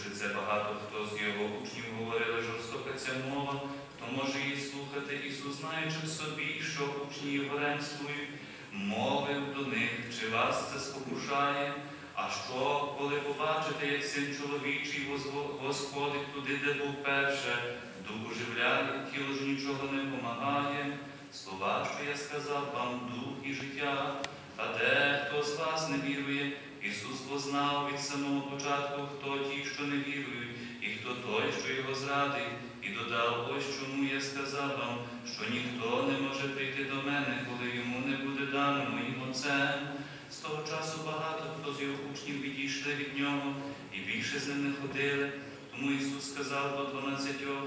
Почувши це, багато хто з його учнів говорили, жорстока ця мова, хто може її слухати, Ісус, знаючи в собі, що учні його ремствують, мовив до них, чи вас це спокушає, а що, коли побачите, як син чоловічий восходить туди, де був перше, дух оживляє, тіло ж нічого не помагає. Слова, що я сказав вам, дух і життя, а де хто з вас не вірує, Ісус познав від самого початку, хто ті, що не вірують, і хто той, що його зрадить, і додав, ось чому я сказав вам, що ніхто не може прийти до мене, коли йому не буде дано моїм Отцем. З того часу багато хто з його учнів відійшли від нього і більше з ним не ходили. Тому Ісус сказав до дванадцятьох,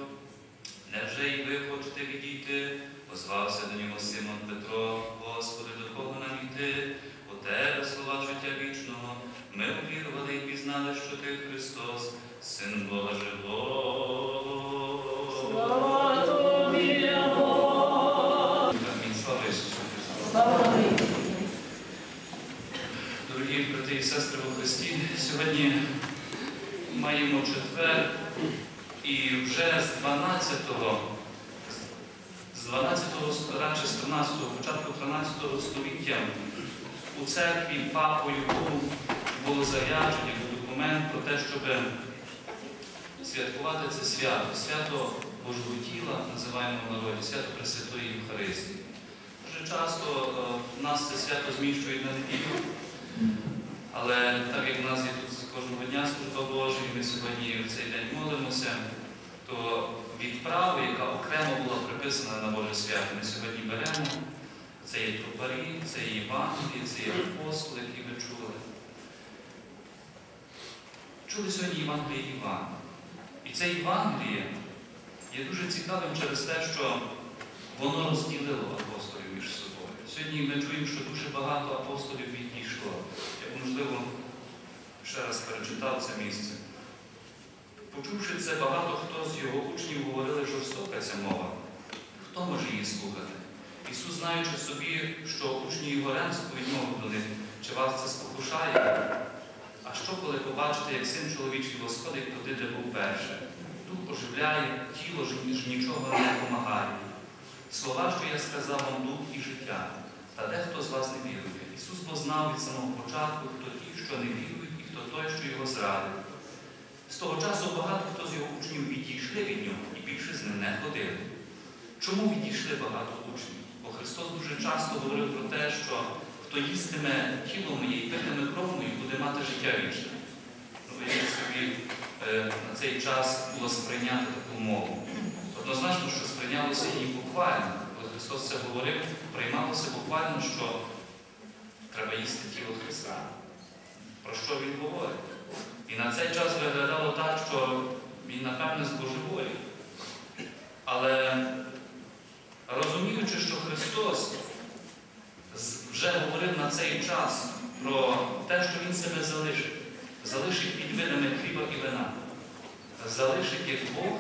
невже і ви хочете відійти? Озвався до нього Симон Петро, Господи, до кого нам йти? Тебе слова життя вічного. Ми увірували і пізнали, що ти Христос, Син Бога живого. Дорогі брати і сестри у Христі, сьогодні маємо четвер, і вже з 12-го, з 12-го, радше з 13-го, початку 13-го століття у церкві папою було зарядження, був документ про те, щоб святкувати це свято, свято Божого тіла, називаємо народі, свято Пресвятої Євхаристії. Дуже часто е, в нас це свято зміщують на неділю. Але так як в нас є тут кожного дня служба Божа, і ми сьогодні в цей день молимося, то відправу, яка окремо була приписана на Боже свято, ми сьогодні беремо. Це є трупарі, це є Євангелії, це є апостоли, які ви чули. Чули сьогодні Євангеліє Івана. І це Євангеліє є дуже цікавим через те, що воно розділило апостолів між собою. Сьогодні ми чуємо, що дуже багато апостолів відійшло. Я можливо, ще раз перечитав це місце. Почувши це, багато хто з його учнів говорили, жорстока ця мова. Хто може її слухати? Ісус, знаючи собі, що учні його мову до них, чи вас це спокушає? А що, коли побачите, як син чоловічий восходить туди, де був перше? Дух оживляє, тіло ж нічого не допомагає. Слова, що я сказав вам, дух і життя. Та дехто з вас не вірує. Ісус познав від самого початку, хто ті, що не вірують, і хто той, що його зрадив. З того часу багато хто з його учнів відійшли від нього і більше з ним не ходили. Чому відійшли багато учнів? Бо Христос дуже часто говорив про те, що хто їстиме тіло моє і питиме кров мою, буде мати життя вічне. Ну, уявіть собі, е, на цей час було сприйняти таку мову. Однозначно, що сприйнялося її буквально. Коли Христос це говорив, приймалося буквально, що треба їсти тіло Христа. Про що Він говорить? І на цей час виглядало так, що він, напевне, збожеволів. Але розуміючи, що Христос вже говорив на цей час про те, що Він себе залишить, залишить під видами хліба і вина, залишить як Бог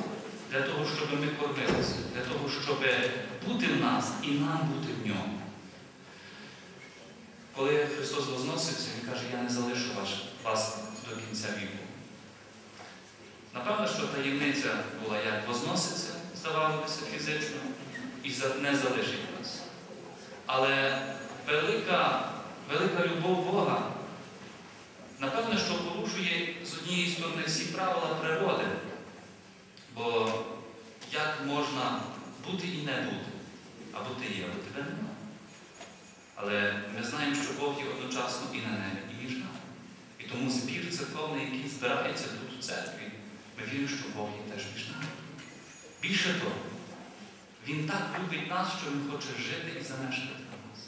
для того, щоб ми кормилися, для того, щоб бути в нас і нам бути в ньому. Коли Христос возносився, Він каже, я не залишу вас до кінця віку. Напевно, що таємниця була, як возноситься, здавалося фізично, і не залишить нас. Але велика, велика любов Бога, напевно, що порушує з однієї сторони всі правила природи. Бо як можна бути і не бути? Або ти є, або тебе немає. Але ми знаємо, що Бог є одночасно і на небі, і між нами. І тому збір церковний, який збирається тут у церкві, ми віримо, що Бог є теж між нами. Більше того, він так любить нас, що Він хоче жити і замешкати на нас.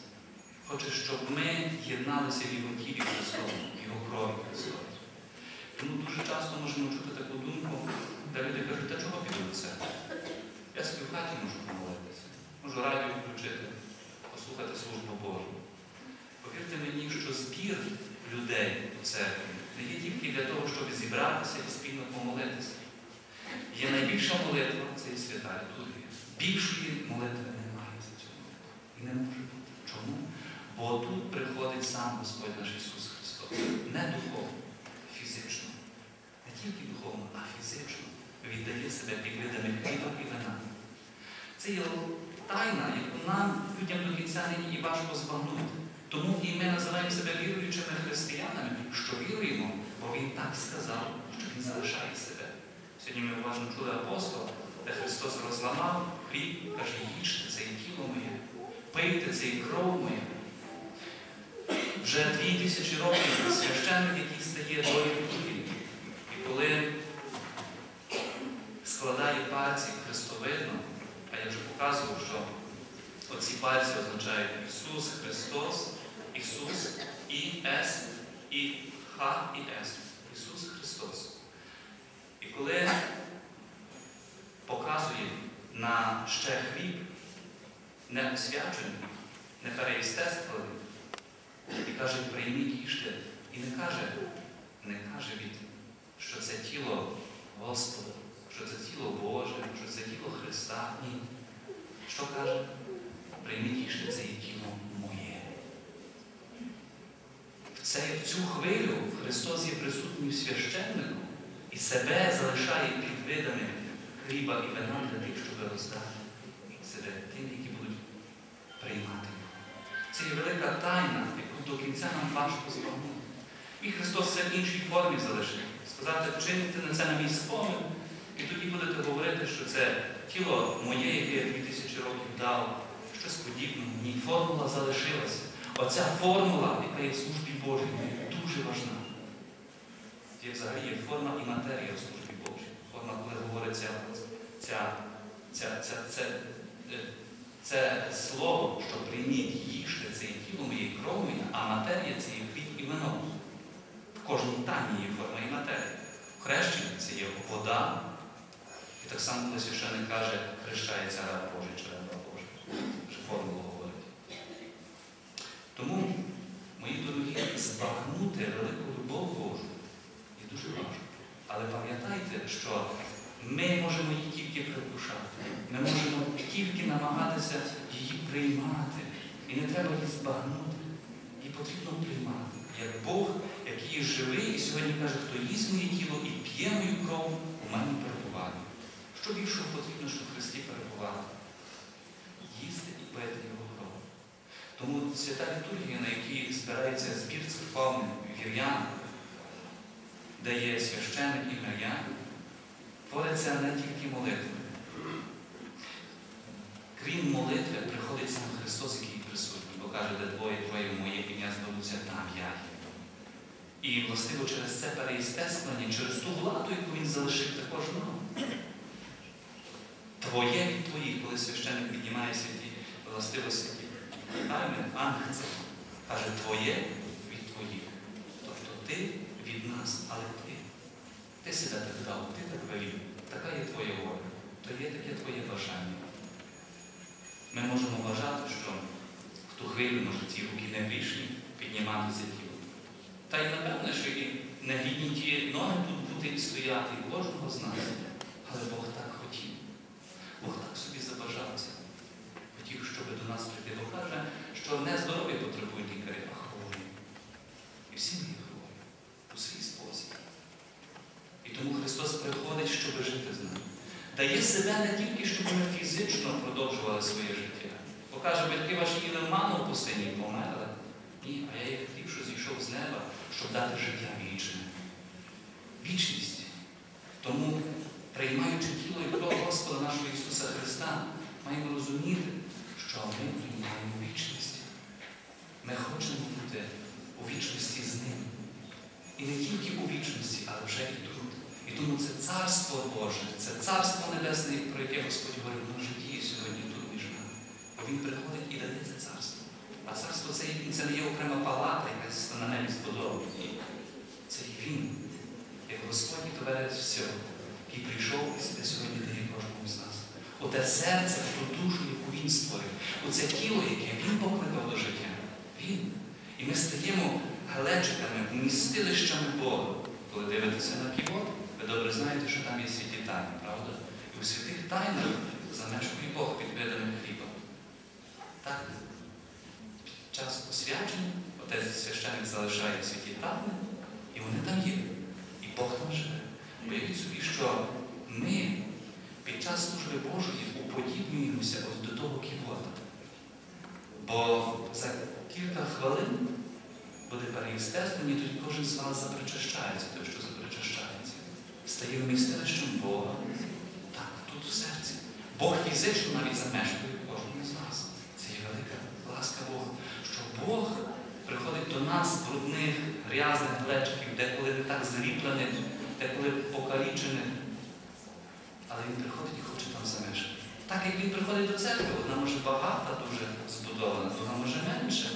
Хоче, щоб ми єдналися в Його тілі Христовому, в Його крові Христові. Тому дуже часто можемо чути таку думку, де люди кажуть, та чого піду це? Я собі в хаті можу помолитися, можу радіо включити, послухати службу Божу. Повірте мені, що збір людей у церкві не є тільки для того, щоб зібратися і спільно помолитися. Є найбільша молитва це і свята літургія. Більшої молитви немає за цю молитву. І не може бути. Чому? Бо тут приходить сам Господь наш Ісус Христос. Не духовно, фізично. Не тільки духовно, а фізично. Віддає себе під видами хліба і вина. Це є тайна, яку нам, людям до кінця і важко збагнути. Тому і ми називаємо себе віруючими християнами, що віруємо, бо Він так сказав, що Він залишає себе. Сьогодні ми уважно чули апостола, де Христос розламав хліб, каже, їжте, це є тіло моє, пийте, це кров моя. Вже дві тисячі років священник, який стає до літургії. І коли складає пальці хрестовидно, а я вже показував, що оці пальці означають Ісус Христос, Ісус і С, і Х і С. Ісус Христос. І коли показує на ще хліб, не освячений, не переїстествований, і каже, прийміть їжте. І не каже, не каже від, що це тіло Господа, що це тіло Боже, що це тіло Христа. Ні. Що каже? Прийміть їжте, це є тіло моє. В, цей, в цю хвилю Христос є присутнім священником і себе залишає під видами хліба і вина для тих, щоб роздати себе тим, які будуть приймати його. Це є велика тайна, яку до кінця нам важко збагнути. І Христос це в іншій формі залишив. Сказати, вчините на це на мій спомин, і тоді будете говорити, що це тіло моє, яке я 2000 років дав, щось подібне. Ні, формула залишилася. Оця формула, яка є в службі Божій, дуже важна. Є взагалі є форма і матерія. Форма, говориться ця, ця, ця, це, це слово, що прийміть їжте, це тіло моє і кров моя, а матерія це є хліб і вино. В кожній тані є форма і матерія. В хрещенні це є вода. І так само, коли священник каже, хрещається раб Божий чи раба Божий. Вже формулу говорить. Тому, мої дорогі, збагнути велику любов Божу є дуже важко. Але пам'ятайте, що ми можемо її тільки припушати. Ми можемо тільки намагатися її приймати. І не треба її збагнути. Її потрібно приймати. Як Бог, який живий, і сьогодні каже, хто їсть моє тіло і п'є мою кров, у мене перебуває. Що більше потрібно, щоб в Христі перебувати? Їсти і пити його кров. Тому свята літургія, на якій збирається збір церковних вір'ян, де є священик і мир'яни, твориться не тільки молитви. Крім молитви, приходить сам Христос, який присутній, бо каже, де двоє твоє моє ім'я зберуться, там я є. І, властиво, через це переїстествування, через ту владу, яку він залишив також нам. Твоє від твоїх, коли священник піднімає святі властивості, Амен, ангел, каже, твоє від твоїх. Тобто ти від нас, але ти. Себе так дав, ти так велів. Така є твоя воля, то є таке твоє бажання. Ми можемо вважати, що в ту хвилю може ці руки не грішні піднімати це тіло. Та й напевне, що і не гідні ті ноги тут бути стояти кожного з нас. Але Бог так хотів. Бог так собі забажав це. Хотів, щоб до нас прийти. Бо каже, що не здоров'я потребують лікарі, а хворі. І всі ми є хворі у свій спосіб. І тому Христос приходить, щоб жити з нами. Дає себе не тільки, щоб ми фізично продовжували своє життя. Бо каже, батьки ваші їли ману в пустині і померли. Ні, а я є хліб, що зійшов з неба, щоб дати життя вічне. Вічність. Тому, приймаючи тіло і кров Господа нашого Ісуса Христа, маємо розуміти, що ми приймаємо вічність. Ми хочемо бути у вічності з Ним. І не тільки у вічності, але вже і тут. І тому це Царство Боже, це Царство Небесне, про яке Господь говорить, воно вже діє сьогодні тут між нами. Бо Він приходить і дає це царство. А царство це, це не є окрема палата, якась на небі збудована. Це є Він, як Господь і всього, який прийшов і себе сьогодні дає кожному з нас. Оте серце, ту душу, яку він створив, оце тіло, яке він покликав до життя. Він. І ми стаємо галечиками, вмістилищами Бога. Коли дивитеся на ківот, ви добре знаєте, що там є святі тайни, правда? І у святих тайнах замешкує Бог під видами хліба. Так? Під час освячення отець священник залишає святі тайни, і вони там є. І Бог там живе. Уявіть собі, що ми під час служби Божої уподібнюємося ось до того ківота. Бо за кілька хвилин буде переєстествовані, тоді кожен з вас запричащається, той, що. Стає вмістилищем Бога. Так, тут у серці. Бог фізично навіть замешкує в кожному з нас. Це є велика ласка Бога. Що Бог приходить до нас брудних, грязних глечиків, деколи не так зліплених, деколи покалічених. Але Він приходить і хоче там замешкати. Так як він приходить до церкви, вона може багата, дуже збудована, вона може менше,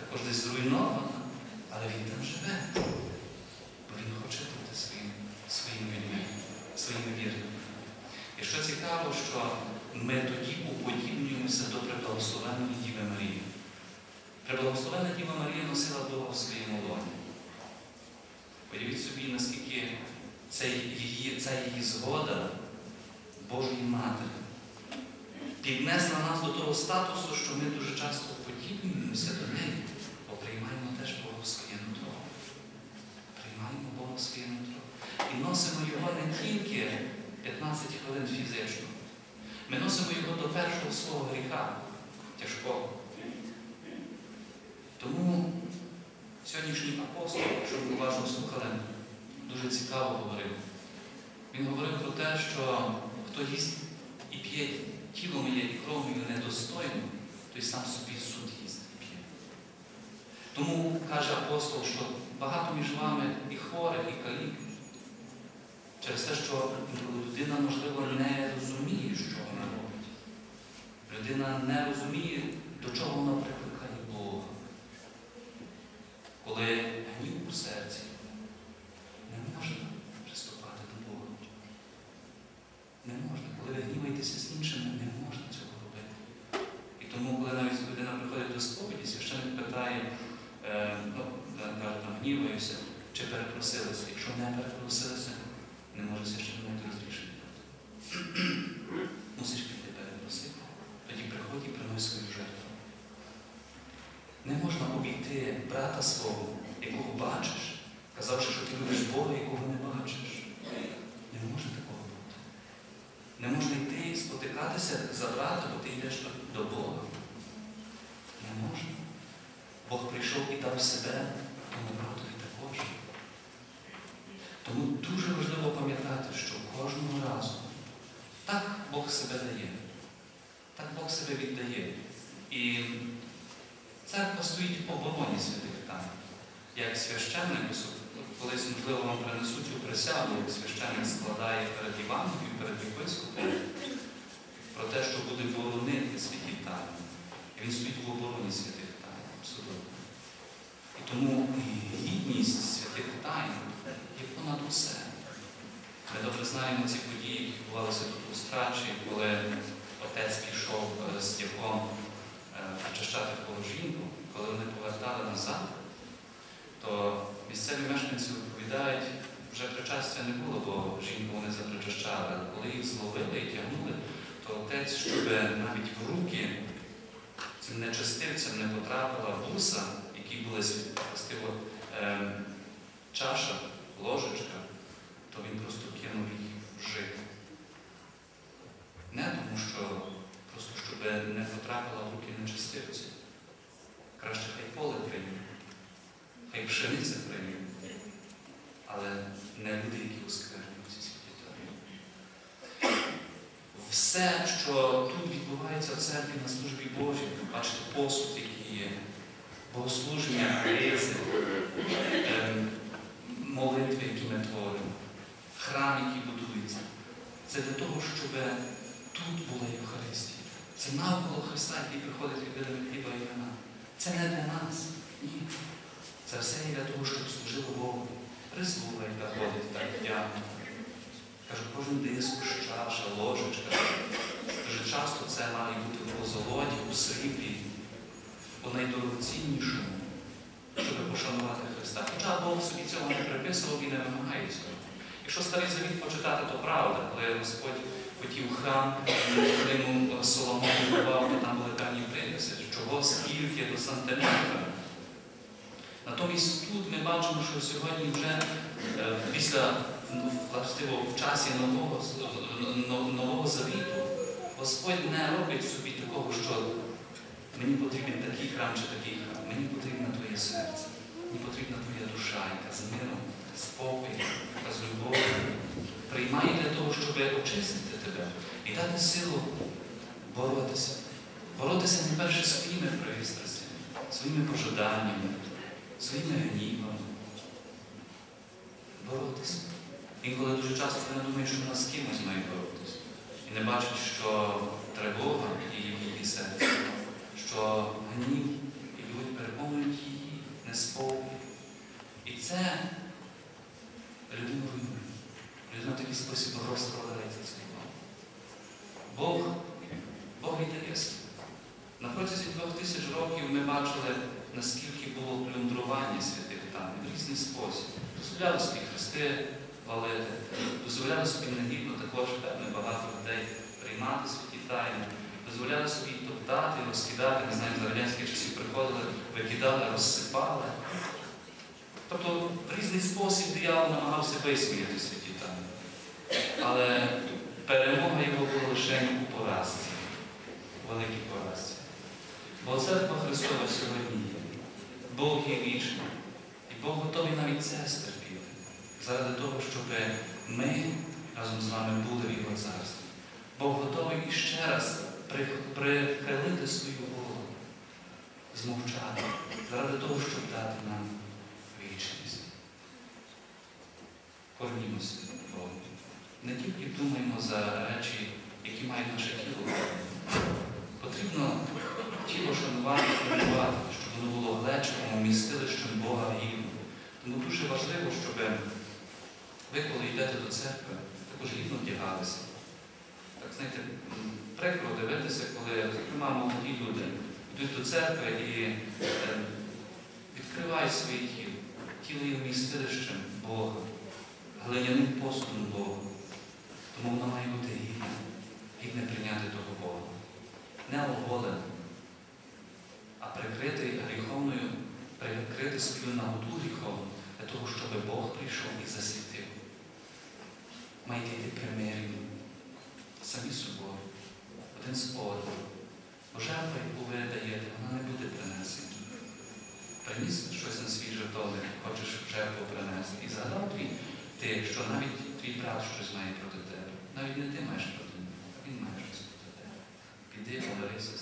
також десь зруйнована, але він там живе. Бо він хоче бути своїм, своїми людьми, своїми вірними. І що цікаво, що ми тоді уподібнюємося до преблагословеної Діви Марії. Преблагословена Діва Марія носила Бога в своєму лоні. Уявіть собі, наскільки це її, ця її згода Божої Матері піднесла нас до того статусу, що ми дуже часто подібнюємося до неї, бо приймаємо теж Бога в своє нутро. Приймаємо Бога в своє нутро. І носимо його не тільки 15 хвилин фізично. Ми носимо його до першого свого гріха тяжкого. Тому сьогоднішній апостол, якщо ви уважно слухали, дуже цікаво говорив. Він говорив про те, що хто їсть і п'є тіло моє і кров мою недостойно, той сам собі суд їсть і п'є. Тому каже апостол, що багато між вами і хворих, і калік. Через те, що людина, можливо, не розуміє, що вона робить. Людина не розуміє, до чого вона прикликає Бога. Коли гнів у серці, не можна приступати до Бога. Не можна. Коли ви гніваєтеся з іншими, не можна цього робити. І тому, коли навіть людина приходить до сповіді, священник питає, е, ну, там гніваюся, чи перепросилися. Якщо не перепросилися, не може священник розрішення. Мусиш піти перепросити. Тоді приходь і принось свою жертву. Не можна обійти брата свого, якого бачиш, казавши, що ти любиш Бога, якого не бачиш. Не може такого бути. Не можна йти спотикатися за брата, бо ти йдеш до Бога. Не можна. Бог прийшов і дав себе тому також. Тому дуже важливо пам'ятати, що кожного разу так Бог себе дає, так Бог себе віддає. І церква стоїть в обороні святих там. Як священник, колись, можливо, вам принесуть цю присягу, як священник складає перед Івангелією, перед єпископом, про те, що буде боронити святі тайни. Він стоїть в обороні святих тайн, абсолютно. Тому гідність святих тайн є понад усе. Ми добре знаємо ці події, які відбувалися тут у Страчі, коли отець пішов е, з дяком очищати коло жінку, коли вони повертали назад, то місцеві мешканці відповідають, вже причастя не було, бо жінку вони запричащали. Коли їх зловили і тягнули, то отець, щоб навіть в руки цим нечастивцям не потрапила буса, які були властиво ем, чаша, ложечка, то він просто кинув їх в жит. Не тому, що просто щоб не потрапила в руки нечастивці. Краще хай поле прийме, хай пшениця прийме, але не люди, які осквернюють ці святі тайни. Все, що тут відбувається в церкві на службі Божій, бачите, посуд, який є, богослуження, ризи, ем, молитви, які ми творимо, храм, який будується. Це для того, щоб тут була Євхаристія. Це навколо Христа, який приходить від хліба і вина. Це не для нас. Ні. Це все є для того, щоб служило Богу. Прислуга, яка ходить так вдягнута. Каже, кожен дискус, чаша, ложечка. Каже, часто це має бути у золоті, у сріблі, у найдорогоціннішому, щоб пошанувати Христа. Хоча Бог собі цього не приписував і не вимагає цього. Якщо старий завіт почитати, то правда, коли Господь хотів храм, коли Соломон будував, то там були певні приписи, чого скільки до сантиметра. Натомість тут ми бачимо, що сьогодні вже е, після властиво, в часі нового, нового завіту Господь не робить собі такого, що мені потрібен такий храм чи такий храм. Мені потрібно твоє серце, мені потрібна твоя душа, яка з миром, спокій, яка з любов'ю приймає для того, щоб очистити тебе і дати силу боротися. Боротися найперше своїми пристрастями, своїми пожаданнями, своїми гнівами. Боротися. Інколи дуже часто не думаєш, що вона з кимось має боротися. І не бачить, що тривога її її серці, що гнів і люди переповнюють її, неспокій. І це людину руйнує. Людина в такий спосіб розкладається світом. Бог, Бог віддає світ. На протязі двох тисяч років ми бачили, наскільки було плюндрування святих там в різний спосіб. Дозволяли собі хрести валити, дозволяли собі негідно також певне багато людей приймати святі тайни, дозволяли собі топтати, розкидати, не знаю, за радянських часів приходили, викидали, розсипали. Тобто в різний спосіб диявол намагався висміяти святі тайни. Але перемога його була лише у поразці, у великій поразці. Бо церква Христова сьогодні є. Бог є вічний. І Бог готовий навіть це стерпіти. Заради того, щоб ми разом з вами були в Його царстві. Бог готовий іще раз прихилити свою голову, змовчати, заради того, щоб дати нам вічність. Корнімося Богу. Не тільки думаємо за речі, які мають наше тіло. Потрібно тіло шанувати і шанувати, щоб воно було глечиком, вмістилищем Бога гідно. Тому дуже важливо, щоб ви, коли йдете до церкви, також гідно вдягалися. Так, знаєте, прикро дивитися, коли, зокрема, молоді люди йдуть до церкви і е, відкривають своє тіло. Тіло є вмістилищем Бога, глиняним посудом Бога. Тому воно має бути гідне, гідне прийняти того Бога. Не оголене, а прикрити гріховною, прикрити свою наготу гріховну для того, щоб Бог прийшов і засвітив. Маєте йти примирені, самі собою, один з одним. Бо жертва, яку ви даєте, вона не буде принесена. Приніс щось на свій жертовник, хочеш жертву принести. І згадав твій, ти, що навіть твій брат щось має проти тебе. Навіть не ти маєш проти нього, він має щось проти тебе. Піди помирися